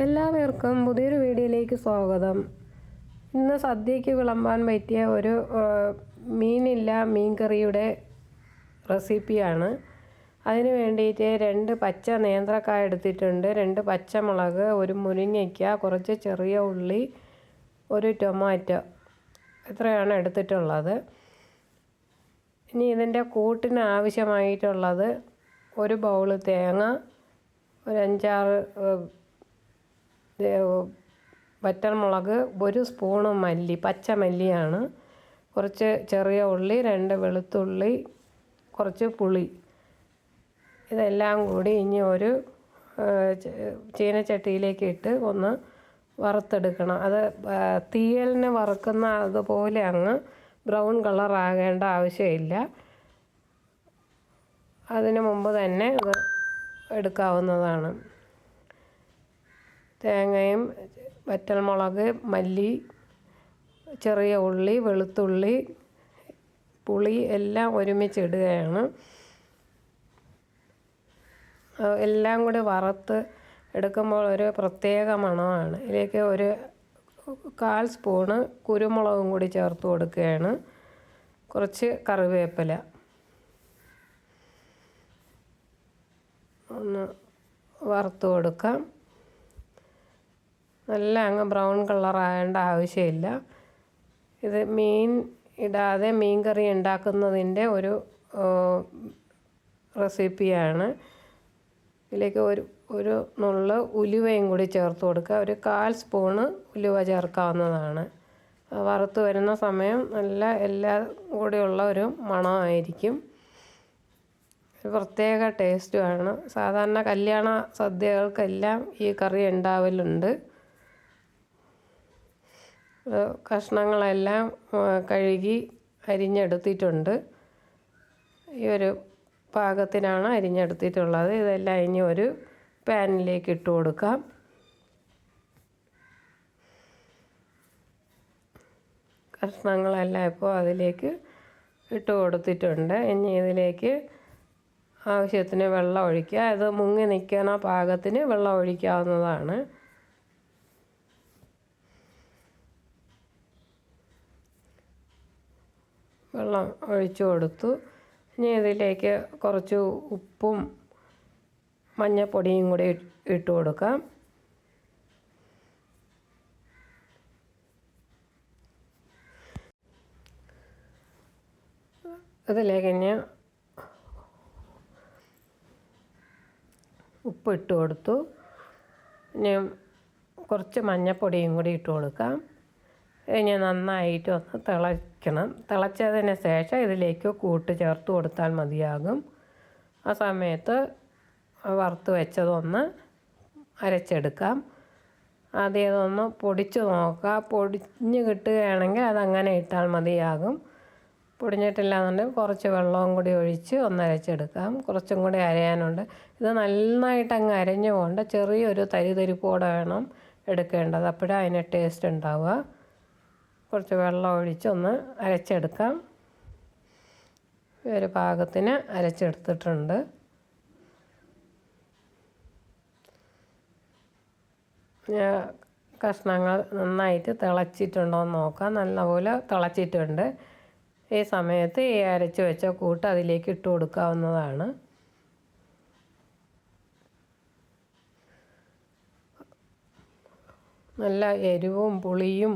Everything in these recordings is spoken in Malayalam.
എല്ലാവർക്കും പുതിയൊരു വീഡിയോയിലേക്ക് സ്വാഗതം. ഇന്ന് സദ്യയ്ക്ക് വിളമ്പാൻ പറ്റിയ ഒരു മീനില്ല മീൻ കറിയുടെ റെസിപ്പിയാണ്. അതിന് വേണ്ടിയിട്ട് രണ്ട് പച്ച നേന്ത്രക്കായ എടുത്തിട്ടുണ്ട്. രണ്ട് പച്ചമുളക് ഒരു മുരിങ്ങയ്ക്ക കുറച്ച് ചെറിയ ഉള്ളി ഒരു ടൊമാറ്റോ ഇത്രയാണ് എടുത്തിട്ടുള്ളത്. ഇനി ഇതിന്റെ കൂട്ടിന് ആവശ്യമായിട്ടുള്ളത് ഒരു ബൗൾ തേങ്ങ ഒരു അഞ്ചാറ് വറ്റൽമുളക് ഒരു സ്പൂണ് മല്ലി പച്ച മല്ലിയാണ്. കുറച്ച് ചെറിയ ഉള്ളി രണ്ട് വെളുത്തുള്ളി കുറച്ച് പുളി. ഇതെല്ലാം കൂടി ഇനി ഒരു ചീനച്ചട്ടിയിലേക്ക് ഇട്ട് ഒന്ന് വറുത്തെടുക്കണം. അത് തീയലിന് വറുക്കുന്ന അതുപോലെ അങ്ങ് ബ്രൗൺ കളർ ആകേണ്ട ആവശ്യമില്ല. അതിന് മുമ്പ് തന്നെ ഇത് എടുക്കാവുന്നതാണ്. തേങ്ങയും വറ്റൽമുളക് മല്ലി ചെറിയ ഉള്ളി വെളുത്തുള്ളി പുളി എല്ലാം ഒരുമിച്ച് ഇടുകയാണ് എല്ലാം കൂടി വറുത്ത് എടുക്കുമ്പോൾ ഒരു പ്രത്യേക മണമാണ്. ഇതിലേക്ക് ഒരു കാൽ സ്പൂണ് കുരുമുളകും കൂടി ചേർത്ത് കൊടുക്കുകയാണ്. കുറച്ച് കറിവേപ്പില. ഒന്ന് വറുത്ത് കൊടുക്കാം. നല്ല അങ്ങ് ബ്രൗൺ കളർ ആവശ്യമില്ല. ഇത് മീൻ ഇടാതെ മീൻ കറി ഉണ്ടാക്കുന്നതിന്റെ ഒരു റെസിപ്പിയാണ്. ഇതിലേക്ക് ഒരു ഒരു നുള്ള ഉലുവയും കൂടി ചേർത്ത് കൊടുക്കുക. ഒരു കാൽ സ്പൂണ് ഉലുവ ചേർക്കാവുന്നതാണ്. വറുത്ത് വരുന്ന സമയം നല്ല എല്ലാ കൂടിയുള്ള ഒരു മണമായിരിക്കും. ഒരു പ്രത്യേക ടേസ്റ്റുമാണ്. സാധാരണ കല്യാണ സദ്യകൾക്കെല്ലാം ഈ കറി ഉണ്ടാവലുണ്ട്. കഷ്ണങ്ങളെല്ലാം കഴുകി അരിഞ്ഞെടുത്തിട്ടുണ്ട്. ഈ ഒരു പാകത്തിനാണ് അരിഞ്ഞെടുത്തിട്ടുള്ളത്. ഇതെല്ലാം ഇനി ഒരു പാനിലേക്ക് ഇട്ട് കൊടുക്കാം. കഷ്ണങ്ങളെല്ലാം ഇപ്പോൾ അതിലേക്ക് ഇട്ട് കൊടുത്തിട്ടുണ്ട്. ഇനി ഇതിലേക്ക് ആവശ്യത്തിന് വെള്ളം ഒഴിക്കുക. അത് മുങ്ങി നിൽക്കണ പാകത്തിന് വെള്ളം ഒഴിക്കാവുന്നതാണ്. വെള്ളം ഒഴിച്ചു കൊടുത്തു. ഇനി ഇതിലേക്ക് കുറച്ച് ഉപ്പും മഞ്ഞപ്പൊടിയും കൂടി ഇട്ട് കൊടുക്കാം. അതിലേക്ക് ഇനി ഉപ്പ് ഇട്ട് കൊടുത്തു. ഇനി കുറച്ച് മഞ്ഞപ്പൊടിയും കൂടി ഇട്ട് കൊടുക്കാം. ഇനി നന്നായിട്ട് ഒന്ന് തിളയ്ക്കണം. തിളച്ചതിന് ശേഷം ഇതിലേക്ക് കൂട്ട് ചേർത്ത് കൊടുത്താൽ മതിയാകും. ആ സമയത്ത് വറുത്ത് വെച്ചതൊന്ന് അരച്ചെടുക്കാം. അതേതൊന്ന് പൊടിച്ച് നോക്കുക. പൊടിഞ്ഞ് കിട്ടുകയാണെങ്കിൽ അതങ്ങനെ ഇട്ടാൽ മതിയാകും. പൊടിഞ്ഞിട്ടില്ല എന്നുണ്ടെങ്കിൽ കുറച്ച് വെള്ളവും കൂടി ഒഴിച്ച് ഒന്ന് അരച്ചെടുക്കാം. കുറച്ചും കൂടി അരയാനുണ്ട്. ഇത് നന്നായിട്ട് അങ്ങ് അരഞ്ഞു പോകേണ്ട. ചെറിയൊരു തരിതരിപ്പോടെ വേണം എടുക്കേണ്ടത്. അപ്പോഴേ അതിന് ടേസ്റ്റ് ഉണ്ടാവുക. കുറച്ച് വെള്ളം ഒഴിച്ചൊന്ന് അരച്ചെടുക്കാം. ഒരു പാകത്തിന് അരച്ചെടുത്തിട്ടുണ്ട്. കഷ്ണങ്ങൾ നന്നായിട്ട് തിളച്ചിട്ടുണ്ടോ എന്ന് നോക്കാം. നല്ലപോലെ തിളച്ചിട്ടുണ്ട്. ഈ സമയത്ത് ഈ അരച്ച് വെച്ച കൂട്ട് അതിലേക്ക് ഇട്ട് കൊടുക്കാവുന്നതാണ്. നല്ല എരിവും പുളിയും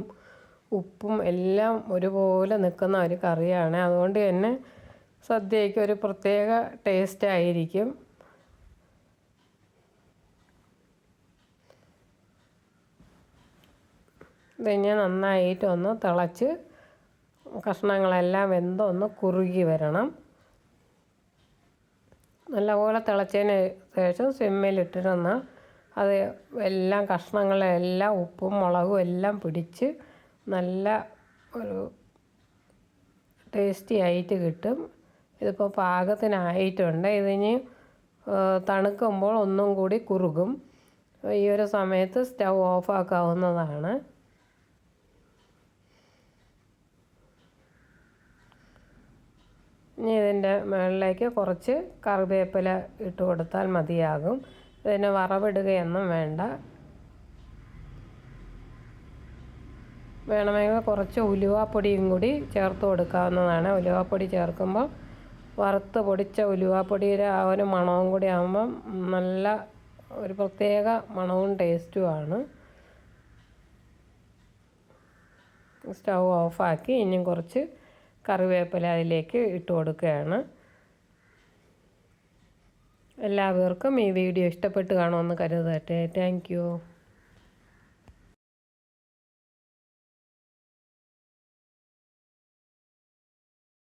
ഉപ്പും എല്ലാം ഒരുപോലെ നിൽക്കുന്ന ഒരു കറിയാണ്. അതുകൊണ്ട് തന്നെ സദ്യയ്ക്ക് ഒരു പ്രത്യേക ടേസ്റ്റ് ആയിരിക്കും. ഇതിനെ നന്നായിട്ട് ഒന്ന് തിളച്ച് കഷ്ണങ്ങളെല്ലാം വെന്തൊന്ന് കുറുകി വരണം. നല്ലപോലെ തിളച്ചതിന് ശേഷം സിമ്മിലിട്ടിരുന്ന അത് എല്ലാം കഷ്ണങ്ങളെല്ലാം ഉപ്പും മുളകും എല്ലാം പിടിച്ച് നല്ല ഒരു ടേസ്റ്റി ആയിട്ട് കിട്ടും. ഇതിപ്പോൾ പാകത്തിനായിട്ടുണ്ട്. ഇതിന് തണുക്കുമ്പോൾ ഒന്നും കൂടി കുറുകും. ഈ ഒരു സമയത്ത് സ്റ്റൗ ഓഫാക്കാവുന്നതാണ് ഇനി ഇതിന്റെ മുകളിലേക്ക് കുറച്ച് കറിവേപ്പില ഇട്ട് കൊടുത്താൽ മതിയാകും. ഇതിന് വറവിടുകയൊന്നും വേണ്ട. വേണമെങ്കിൽ കുറച്ച് ഉലുവാപ്പൊടിയും കൂടി ചേർത്ത് കൊടുക്കാവുന്നതാണ്. ഉലുവാപ്പൊടി ചേർക്കുമ്പോൾ വറുത്ത് പൊടിച്ച ഉലുവാപ്പൊടിയുടെ ആ ഒരു മണവും കൂടി ആകുമ്പം നല്ല ഒരു പ്രത്യേക മണവും ടേസ്റ്റുമാണ് സ്റ്റൗ ഓഫാക്കി ഇനിയും കുറച്ച് കറിവേപ്പില അതിലേക്ക് ഇട്ട് കൊടുക്കുകയാണ്. എല്ലാവർക്കും ഈ വീഡിയോ ഇഷ്ടപ്പെട്ട് കാണുമെന്ന് കരുതട്ടെ താങ്ക്